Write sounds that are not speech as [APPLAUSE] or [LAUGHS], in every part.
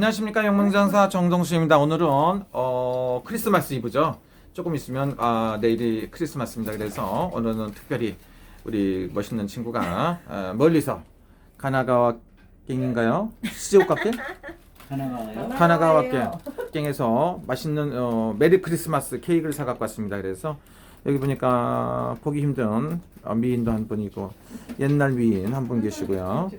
안녕하십니까 영문장사 정동수입니다. 오늘은 어, 크리스마스 이브죠. 조금 있으면 아, 내일이 크리스마스입니다. 그래서 오늘은 특별히 우리 멋있는 친구가 어, 멀리서 가나가와 갱인가요? 시즈오카県? 하나가요? 가나가와県갱에서 맛있는 어, 메리 크리스마스 케이크를 사갖고 왔습니다. 그래서 여기 보니까 보기 힘든 어, 미인도 한 분이고 옛날 미인 한 분 계시고요.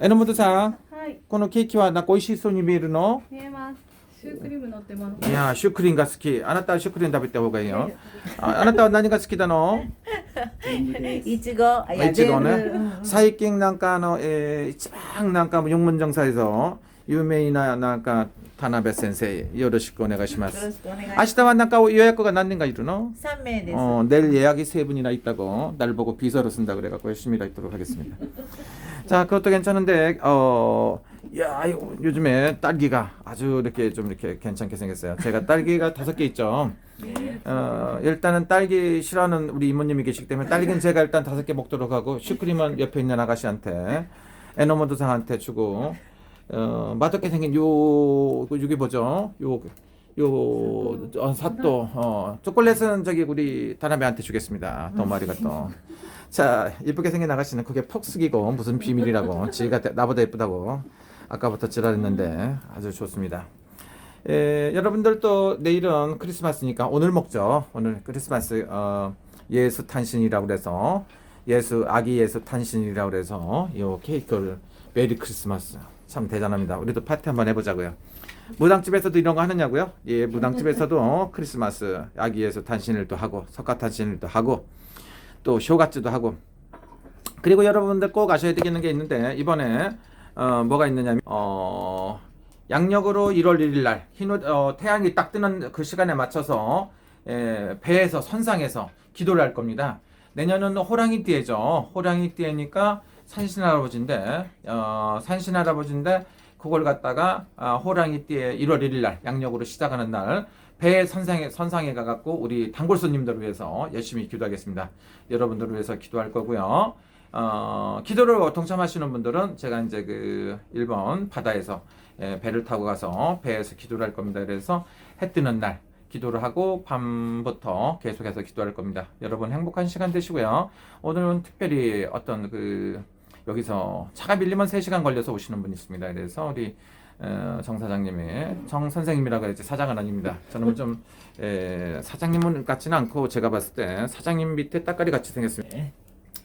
에노모드 상 はい、このケーキはなんか美味しそうに見えるの見えます。シュークリーム乗ってます。いやーシュークリームが好きあなたはシュークリーム食べた方がいいよ[LAUGHS] ああなたは何が好きなのですいちご、あいやいちごね全部うん最近なんかあの、えー、一番なんか용문정사에서 有名ななんか田辺先生よろしくお願いしまよろすしくお願いし明ます。日はなんか予約が何人がいるの 3名です。 어, 내일 예약이 세 분이나 있다고 날 보고 비서를 쓴다 그래갖고 열심히 일하도록 하겠습니다. [LAUGHS] 자, 그것도 괜찮은데 어, 야, 이거 요즘에 딸기가 아주 이렇게 좀 이렇게 괜찮게 생겼어요. 제가 딸기가 [LAUGHS] 다섯 개 있죠. 어, 일단은 딸기 싫어하는 우리 이모님이 계시기 때문에 딸기는 [LAUGHS] 제가 일단 다섯 개 먹도록 하고 슈크림은 옆에 있는 아가씨한테 에너모드상한테 주고 어, 맛없게 생긴 요 이게 뭐죠? 요 요 어, 사또 어, 초콜릿은 저기 우리 다나베한테 주겠습니다. 더 마리가 또. 자 이쁘게 생긴 아가씨는 그게 폭스기고 무슨 비밀이라고 지가 대- 나보다 예쁘다고 아까부터 지랄했는데 아주 좋습니다. 에, 여러분들도 내일은 크리스마스니까 오늘 먹죠. 오늘 크리스마스 어, 예수 탄신이라고 그래서 예수 아기 예수 탄신이라고 그래서 요 케이크를 메리 크리스마스 참 대단합니다. 우리도 파티 한번 해보자고요. 무당집에서도 이런 거 하느냐고요? 예, 무당집에서도 크리스마스 아기 예수 탄신을 또 하고 석가 탄신을 또 하고 또 쇼가츠도 하고 그리고 여러분들 꼭 아셔야 되겠는 게 있는데 이번에 어, 뭐가 있느냐면 어, 양력으로 1월 1일 날 흰, 옷, 어, 태양이 딱 뜨는 그 시간에 맞춰서 에, 배에서 선상에서 기도를 할 겁니다. 내년은 호랑이 띠에죠. 호랑이 띠에니까 산신 할아버지인데 어, 산신 할아버지인데 그걸 갖다가 아, 호랑이 띠에 1월 1일 날 양력으로 시작하는 날배 선상에 선상에 가갖고 우리 단골 손님들을 위해서 열심히 기도하겠습니다. 여러분들을 위해서 기도할 거고요. 어, 기도를 동참하시는 분들은 제가 이제 그 일본 바다에서 예, 배를 타고 가서 배에서 기도를 할 겁니다. 그래서 해 뜨는 날 기도를 하고 밤부터 계속해서 기도할 겁니다. 여러분 행복한 시간 되시고요. 오늘은 특별히 어떤 그 여기서 차가 밀리면 3시간 걸려서 오시는 분이 있습니다. 그래서 우리 어, 정 사장님이 정 선생님이라고 해야지 사장은 아닙니다. 저는 좀 에, 사장님은 같지는 않고 제가 봤을 때 사장님 밑에 따까리 같이 생겼습니다.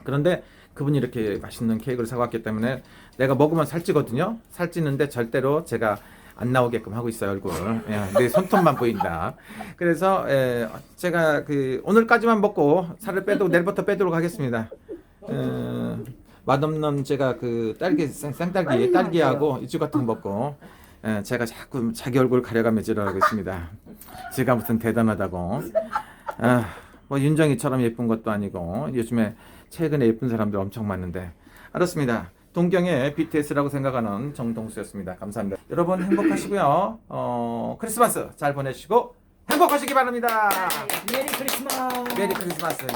그런데 그분이 이렇게 맛있는 케이크를 사왔기 때문에 내가 먹으면 살찌거든요. 살찌는데 절대로 제가 안 나오게끔 하고 있어요 얼굴. 예, 내 손톱만 보인다. 그래서 에, 제가 그 오늘까지만 먹고 살을 빼도 내일부터 빼도록 하겠습니다. 에, 맛없는 제가 그 딸기 생, 생딸기 딸기하고 이주 같은 거 먹고 에, 제가 자꾸 자기 얼굴 가려가며 지랄하고 있습니다. 제가 무슨 대단하다고. 아, 뭐 윤정이처럼 예쁜 것도 아니고 요즘에 최근에 예쁜 사람들 엄청 많은데 알았습니다. 동경의 BTS라고 생각하는 정동수였습니다. 감사합니다. 여러분 행복하시고요. 어, 크리스마스 잘 보내시고 행복하시기 바랍니다. 메리 크리스마스! 메리 크리스마스.